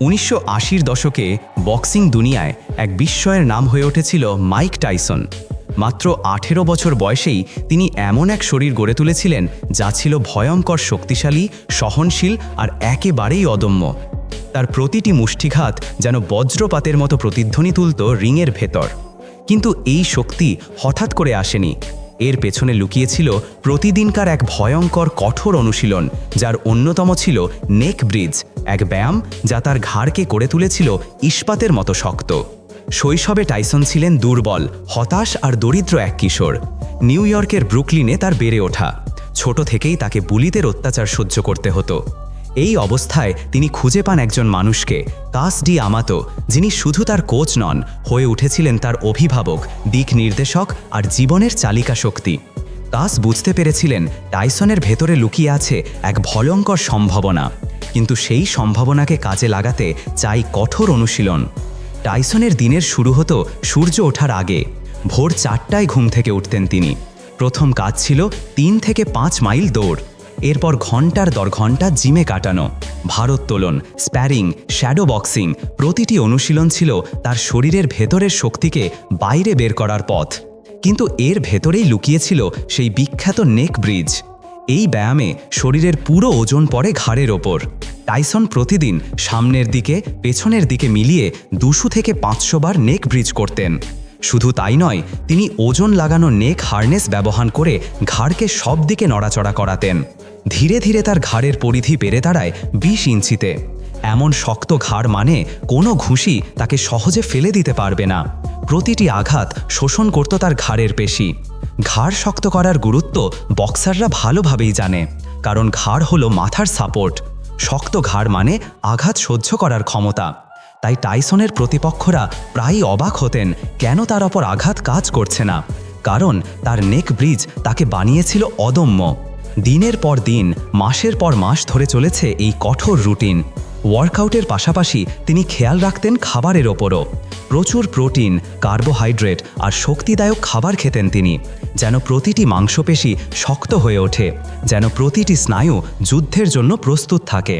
উনিশশো আশির দশকে বক্সিং দুনিয়ায় এক বিস্ময়ের নাম হয়ে উঠেছিল মাইক টাইসন। মাত্র আঠেরো বছর বয়সেই তিনি এমন এক শরীর গড়ে তুলেছিলেন যা ছিল ভয়ঙ্কর শক্তিশালী, সহনশীল আর একেবারেই অদম্য। তার প্রতিটি মুষ্টিঘাত যেন বজ্রপাতের মতো প্রতিধ্বনি তুলত রিংয়ের ভেতর। কিন্তু এই শক্তি হঠাৎ করে আসেনি। এর পেছনে লুকিয়েছিল প্রতিদিনকার এক ভয়ঙ্কর কঠোর অনুশীলন, যার অন্যতম ছিল নেক ব্রিজ, এক ব্যায়াম যা তার ঘাড়কে করে তুলেছিল ইস্পাতের মতো শক্ত। শৈশবে টাইসন ছিলেন দুর্বল, হতাশ আর দরিদ্র এক কিশোর। নিউ ইয়র্কের ব্রুকলিনে তার বেড়ে ওঠা। ছোট থেকেই তাকে বুলিদের অত্যাচার সহ্য করতে হতো। এই অবস্থায় তিনি খুঁজে পান একজন মানুষকে কাস ডি আমাতো, যিনি শুধু তার কোচ নন, হয়ে উঠেছিলেন তার অভিভাবক, দিক নির্দেশক আর জীবনের চালিকা শক্তি। কাস বুঝতে পেরেছিলেন টাইসনের ভেতরে লুকিয়ে আছে এক ভয়ঙ্কর সম্ভাবনা। কিন্তু সেই সম্ভাবনাকে কাজে লাগাতে চাই কঠোর অনুশীলন। টাইসনের দিনের শুরু হতো সূর্য ওঠার আগে। ভোর চারটায় ঘুম থেকে উঠতেন তিনি। প্রথম কাজ ছিল তিন থেকে পাঁচ মাইল দৌড়। এরপর ঘণ্টার দর ঘণ্টা জিমে কাটানো ভারোত্তোলন স্প্যারিং, শ্যাডো বক্সিং প্রতিটি অনুশীলন ছিল তার শরীরের ভেতরের শক্তিকে বাইরে বের করার পথ। কিন্তু এর ভেতরেই লুকিয়েছিল সেই বিখ্যাত নেক ব্রিজ। এই ব্যায়ামে শরীরের পুরো ওজন পড়ে ঘাড়ের ওপর। টাইসন প্রতিদিন সামনের দিকে, পেছনের দিকে মিলিয়ে দুশো থেকে পাঁচশো বার নেক ব্রিজ করতেন। শুধু তাই নয়, তিনি ওজন লাগানো নেক হার্নেস ব্যবহার করে ঘাড়কে সব দিকে নড়াচড়া করাতেন। ধীরে ধীরে তার ঘাড়ের পরিধি বেড়ে দাঁড়ায় বিশ ইঞ্চিতে। এমন শক্ত ঘাড় মানে কোনো ঘুষি তাকে সহজে ফেলে দিতে পারবে না। প্রতিটি আঘাত শোষণ করত তার ঘাড়ের পেশি। ঘাড় শক্ত করার গুরুত্ব বক্সাররা ভালোভাবেই জানে, কারণ ঘাড় হলো মাথার সাপোর্ট। শক্ত ঘাড় মানে আঘাত সহ্য করার ক্ষমতা। তাই টাইসনের প্রতিপক্ষরা প্রায়ই অবাক হতেন কেন তার ওপর আঘাত কাজ করছে না, কারণ তার নেক ব্রিজ তাকে বানিয়েছিল অদম্য। দিনের পর দিন, মাসের পর মাস ধরে চলেছে এই কঠোর রুটিন। ওয়ার্কআউটের পাশাপাশি তিনি খেয়াল রাখতেন খাবারের ওপরও। প্রচুর প্রোটিন, কার্বোহাইড্রেট আর শক্তিদায়ক খাবার খেতেন তিনি, যেন প্রতিটি মাংসপেশি শক্ত হয়ে ওঠে, যেন প্রতিটি স্নায়ু যুদ্ধের জন্য প্রস্তুত থাকে।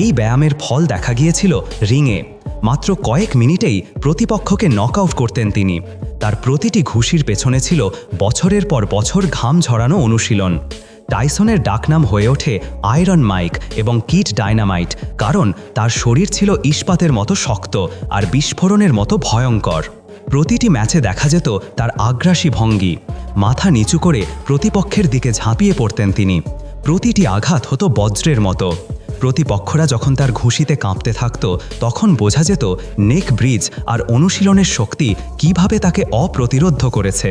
এই ব্যায়ামের ফল দেখা গিয়েছিল রিংয়ে মাত্র কয়েক মিনিটেই প্রতিপক্ষকে নকআউট করতেন তিনি। তার প্রতিটি ঘুষির পেছনে ছিল বছরের পর বছর ঘাম ঝরানো অনুশীলন। টাইসনের ডাকনাম হয়ে ওঠে আয়রন মাইক এবং কিট ডাইনামাইট কারণ তার শরীর ছিল ইস্পাতের মতো শক্ত আর বিস্ফোরণের মতো ভয়ঙ্কর। প্রতিটি ম্যাচে দেখা যেত তার আগ্রাসী ভঙ্গি। মাথা নিচু করে প্রতিপক্ষের দিকে ঝাঁপিয়ে পড়তেন তিনি। প্রতিটি আঘাত হতো বজ্রের মতো। প্রতিপক্ষরা যখন তার ঘুষিতে কাঁপতে থাকত, তখন বোঝা যেত নেক ব্রিজ আর অনুশীলনের শক্তি কীভাবে তাকে অপ্রতিরোধ করেছে।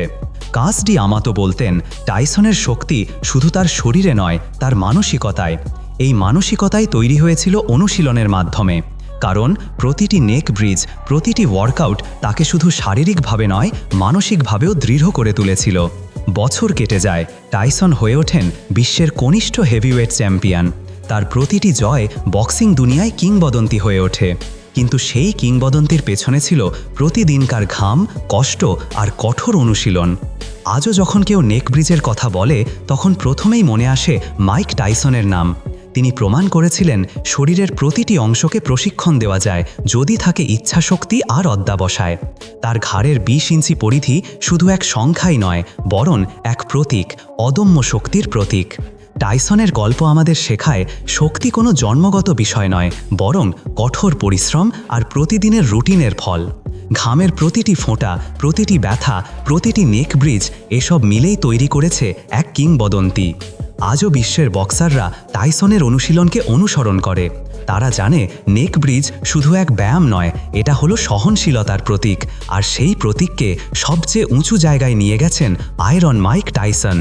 কাসডি আমাতো বলতেন, টাইসনের শক্তি শুধু তার শরীরে নয়, তার মানসিকতায়। এই মানসিকতাই তৈরি হয়েছিল অনুশীলনের মাধ্যমে। কারণ প্রতিটি নেক ব্রিজ, প্রতিটি ওয়ার্কআউট তাকে শুধু শারীরিকভাবে নয়, মানসিকভাবেও দৃঢ় করে তুলেছিল। বছর কেটে যায়, টাইসন হয়ে ওঠেন বিশ্বের কনিষ্ঠ হেভিওয়েট চ্যাম্পিয়ন। তার প্রতিটি জয় বক্সিং দুনিয়ায় কিংবদন্তি হয়ে ওঠে। কিন্তু সেই কিংবদন্তির পেছনে ছিল প্রতিদিনকার ঘাম, কষ্ট আর কঠোর অনুশীলন। আজও যখন কেউ নেক ব্রিজের কথা বলে, তখন প্রথমেই মনে আসে মাইক টাইসনের নাম। তিনি প্রমাণ করেছিলেন শরীরের প্রতিটি অংশকে প্রশিক্ষণ দেওয়া যায়, যদি থাকে ইচ্ছাশক্তি আর অধ্যাবসায় তার ঘাড়ের বিশ ইঞ্চি পরিধি শুধু এক সংখ্যাই নয়, বরং এক প্রতীক, অদম্য শক্তির প্রতীক। টাইসনের গল্প আমাদের শেখায় শক্তি কোনো জন্মগত বিষয় নয়, বরং কঠোর পরিশ্রম আর প্রতিদিনের রুটিনের ফল। ঘামের প্রতিটি ফোঁটা, প্রতিটি ব্যথা, প্রতিটি নেক ব্রিজ, এসব মিলেই তৈরি করেছে এক কিংবদন্তি। আজও বিশ্বের বক্সাররা টাইসনের অনুশীলনকে অনুসরণ করে। তারা জানে নেক ব্রিজ শুধু এক ব্যায়াম নয়, এটা হলো সহনশীলতার প্রতীক, আর সেই প্রতীককে সবচেয়ে উঁচু জায়গায় নিয়ে গেছেন আয়রন মাইক টাইসন